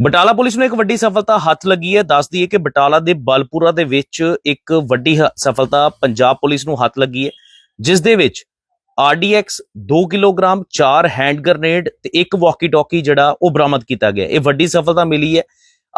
Batala police ਨੂੰ ਇੱਕ ਵੱਡੀ ਸਫਲਤਾ ਹੱਥ ਲੱਗੀ ਹੈ। ਦੱਸਦੀ ਹੈ ਕਿ ਬਟਾਲਾ ਦੇ ਬਲਪੁਰਾ ਦੇ ਵਿੱਚ ਇੱਕ ਵੱਡੀ ਸਫਲਤਾ ਪੰਜਾਬ ਪੁਲਿਸ ਨੂੰ ਹੱਥ ਲੱਗੀ ਹੈ, ਜਿਸ ਦੇ ਵਿੱਚ RDX 2 ਕਿਲੋਗ੍ਰਾਮ 4 ਹੈਂਡ ਗ੍ਰਨੇਡ ਤੇ ਇੱਕ ਵਾਕੀ ਟਾਕੀ ਜਿਹੜਾ ਉਹ ਬਰਾਮਦ ਕੀਤਾ ਗਿਆ। ਇਹ ਵੱਡੀ ਸਫਲਤਾ ਮਿਲੀ ਹੈ।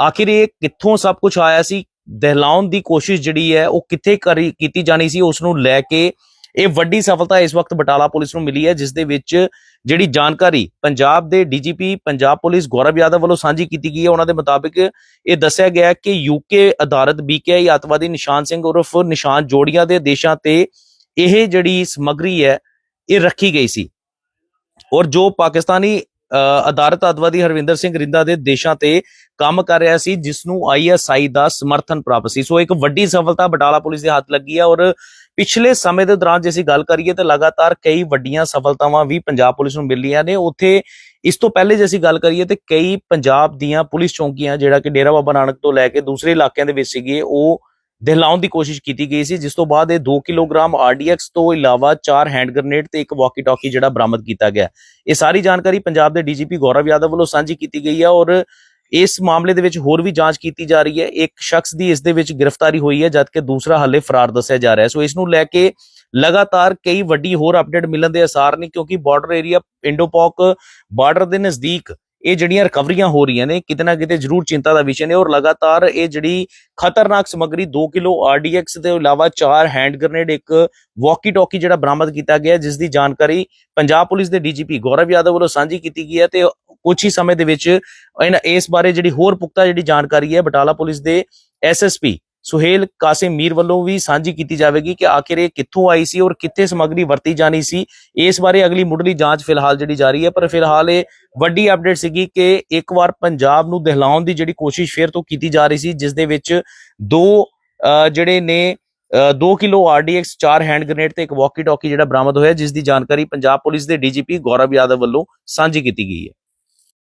ਆਖਿਰ ਇਹ ਕਿੱਥੋਂ ਸਭ ਕੁਝ ਆਇਆ ਸੀ? ਦਹਿਲਾਉਣ ਦੀ ਕੋਸ਼ਿਸ਼ ਜਿਹੜੀ ਹੈ, ਉਹ ਕਿੱਥੇ ਕਰੀ, ਕੀਤੀ ਜਾਣੀ ਸੀ? ਉਸ ਨੂੰ ਲੈ ਕੇ ਇਹ ਵੱਡੀ ਸਫਲਤਾ ਇਸ ਵਕਤ ਬਟਾਲਾ ਪੁਲਿਸ ਨੂੰ ਮਿਲੀ ਹੈ, ਜਿਸ ਦੇ ਵਿੱਚ ਜਿਹੜੀ ਜਾਣਕਾਰੀ ਪੰਜਾਬ ਦੇ ਡੀਜੀਪੀ ਪੰਜਾਬ ਪੁਲਿਸ ਗੌਰਵ ਯਾਦਵ ਵੱਲੋਂ ਸਾਂਝੀ ਕੀਤੀ ਗਈ ਹੈ, ਉਹਨਾਂ ਦੇ ਮੁਤਾਬਿਕ ਇਹ ਦੱਸਿਆ ਗਿਆ ਹੈ ਕਿ ਯੂਕੇ ਅਦਾਲਤ ਬੀਕੇਆਈ ਅੱਤਵਾਦੀ ਨਿਸ਼ਾਨ ਸਿੰਘ ਉਰਫ ਨਿਸ਼ਾਨ ਜੋੜੀਆਂ ਦੇ ਦੇਸ਼ਾਂ ਤੇ ਇਹ ਜਿਹੜੀ ਸਮਗਰੀ ਹੈ, ਇਹ ਰੱਖੀ ਗਈ ਸੀ। ਔਰ ਜੋ ਪਾਕਿਸਤਾਨੀ ਅ, ਅਦਾਲਤ ਹਰਵਿੰਦਰ ਸਿੰਘ ਰਿੰਦਾ ਦੇ ਦੇਸ਼ਾਂ ਤੇ ਕੰਮ ਕਰ ਰਿਹਾ ਸੀ ਜਿਸ ਨੂੰ ਆਈਐਸਆਈ ਦਾ ਸਮਰਥਨ ਪ੍ਰਾਪਤ ਸੀ। ਸੋ ਇੱਕ ਵੱਡੀ ਸਫਲਤਾ ਬਟਾਲਾ ਪੁਲਿਸ ਦੇ ਹੱਥ ਲੱਗੀ ਹੈ ਔਰ ਪਿਛਲੇ ਸਮੇਂ ਦੇ ਦੌਰਾਨ ਜੇ ਅਸੀਂ ਗੱਲ ਕਰੀਏ ਤਾਂ ਲਗਾਤਾਰ ਕਈ ਵੱਡੀਆਂ ਸਫਲਤਾਵਾਂ ਵੀ ਪੰਜਾਬ ਪੁਲਿਸ ਨੂੰ ਮਿਲੀਆਂ ਨੇ। ਉੱਥੇ ਇਸ ਤੋਂ ਪਹਿਲੇ ਜੇ ਅਸੀਂ ਗੱਲ ਕਰੀਏ ਤੇ ਕਈ ਪੰਜਾਬ ਦੀਆਂ ਪੁਲਿਸ ਚੌਂਕੀਆਂ ਜਿਹੜਾ ਕਿ ਡੇਰਾ ਬਾਬਾ ਨਾਨਕ ਤੋਂ ਲੈ ਕੇ ਦੂਸਰੇ ਇਲਾਕਿਆਂ ਦੇ ਵਿੱਚ ਸੀਗੇ ਉਹ ਦਿਖਲਾਉਣ ਦੀ ਕੋਸ਼ਿਸ਼ ਕੀਤੀ ਗਈ ਸੀ, ਜਿਸ ਤੋਂ ਬਾਅਦ ਇਹ 2 ਕਿਲੋਗ੍ਰਾਮ ਆਰਡੀਐਕਸ ਤੋਂ ਇਲਾਵਾ 4 ਹੈਂਡ ਗ੍ਰਨੇਡ ਤੇ ਇੱਕ ਵਾਕੀ ਟਾਕੀ ਜਿਹੜਾ ਬਰਾਮਦ ਕੀਤਾ ਗਿਆ। ਇਹ ਸਾਰੀ ਜਾਣਕਾਰੀ ਪੰਜਾਬ ਦੇ ਡੀਜੀਪੀ ਗੌਰਵ ਯਾਦਵ ਵੱਲੋਂ ਸਾਂਝੀ ਕੀਤੀ ਗਈ ਹੈ ਔਰ ਇਸ ਮਾਮਲੇ ਦੇ ਵਿੱਚ ਹੋਰ ਵੀ ਜਾਂਚ ਕੀਤੀ ਜਾ ਰਹੀ ਹੈ। ਇੱਕ ਸ਼ਖਸ ਦੀ ਇਸ ਦੇ ਵਿੱਚ ਗ੍ਰਿਫਤਾਰੀ ਹੋਈ ਹੈ, ਜਦਕਿ ਦੂਸਰਾ ਹਾਲੇ ਫਰਾਰ ਦੱਸਿਆ ਜਾ ਰਿਹਾ ਹੈ। ਸੋ ਇਸ ਨੂੰ ਲੈ ਕੇ ਲਗਾਤਾਰ ਕਈ ਵੱਡੀ ਹੋਰ ਅਪਡੇਟ ਮਿਲਣ ਦੇ ਅਸਾਰ ਨੇ, ਕਿਉਂਕਿ ਬਾਰਡਰ ਏਰੀਆ ਇੰਡੋਪੌਕ ਬਾਰਡਰ ਦੇ ਨਜ਼ਦੀਕ ਇਹ ਜਿਹੜੀਆਂ ਰਿਕਵਰੀਆਂ ਹੋ ਰਹੀਆਂ ਨੇ, ਕਿਤੇ ਨਾ ਕਿਤੇ ਜ਼ਰੂਰ ਚਿੰਤਾ ਦਾ ਵਿਸ਼ੇ ਨੇ ਔਰ ਲਗਾਤਾਰ ਇਹ ਜਿਹੜੀ ਖਤਰਨਾਕ ਸਮੱਗਰੀ 2 ਕਿਲੋ ਆਰਡੀਐਕਸ ਦੇ ਇਲਾਵਾ 4 ਹੈਂਡ ਗ੍ਰਨੇਡ, ਇੱਕ ਵਾਕੀ ਟਾਕੀ ਜਿਹੜਾ ਬਰਾਮਦ ਕੀਤਾ ਗਿਆ, ਜਿਸ ਦੀ ਜਾਣਕਾਰੀ ਪੰਜਾਬ ਪੁਲਿਸ ਦੇ ਡੀਜੀਪੀ ਗੌਰਵ ਯਾਦਵ ਵੱਲੋਂ ਸਾਂਝੀ ਕੀਤੀ ਗਈ ਹੈ ਤੇ ਕੁਝ ਹੀ ਸਮੇਂ ਦੇ ਵਿੱਚ ਇਹਨਾਂ ਇਸ ਬਾਰੇ ਜਿਹੜੀ ਹੋਰ ਪੁਖਤਾ ਜਿਹੜੀ ਜਾਣਕਾਰੀ ਹੈ ਬਟਾਲਾ ਪੁਲਿਸ ਦੇ ਐਸਐਸਪੀ ਸੁਹੇਲ ਕਾਸਿਮ ਮੀਰ ਵੱਲੋਂ ਵੀ ਸਾਂਝੀ ਕੀਤੀ ਜਾਵੇਗੀ ਕਿ ਆਖਿਰ ਇਹ ਕਿੱਥੋਂ ਆਈ ਸੀ ਔਰ ਕਿੱਥੇ ਸਮੱਗਰੀ ਵਰਤੀ ਜਾਣੀ ਸੀ। ਇਸ ਬਾਰੇ ਅਗਲੀ ਮੁੱਢਲੀ ਜਾਂਚ ਫਿਲਹਾਲ ਜਿਹੜੀ ਜਾਰੀ ਹੈ, ਪਰ ਫਿਲਹਾਲ ਇਹ ਵੱਡੀ ਅਪਡੇਟ ਸੀਗੀ ਕਿ ਇੱਕ ਵਾਰ ਪੰਜਾਬ ਨੂੰ ਦਹਿਲਾਉਣ ਦੀ ਜਿਹੜੀ ਕੋਸ਼ਿਸ਼ ਫੇਰ ਤੋਂ ਕੀਤੀ ਜਾ ਰਹੀ ਸੀ, ਜਿਸ ਦੇ ਵਿੱਚ ਦੋ ਜਿਹੜੇ ਨੇ 2 ਕਿਲੋ ਆਰਡੀਐਕਸ 4 ਹੈਂਡ ਗ੍ਰਨੇਡ ਤੇ ਇੱਕ ਵਾਕੀ ਟਾਕੀ ਜਿਹੜਾ ਬਰਾਮਦ ਹੋਇਆ, ਜਿਸ ਦੀ ਜਾਣਕਾਰੀ ਪੰਜਾਬ ਪੁਲਿਸ ਦੇ ਡੀਜੀਪੀ ਗੌਰਵ ਯਾਦਵ ਵੱਲੋਂ ਸਾਂਝੀ ਕੀਤੀ ਗਈ ਹੈ।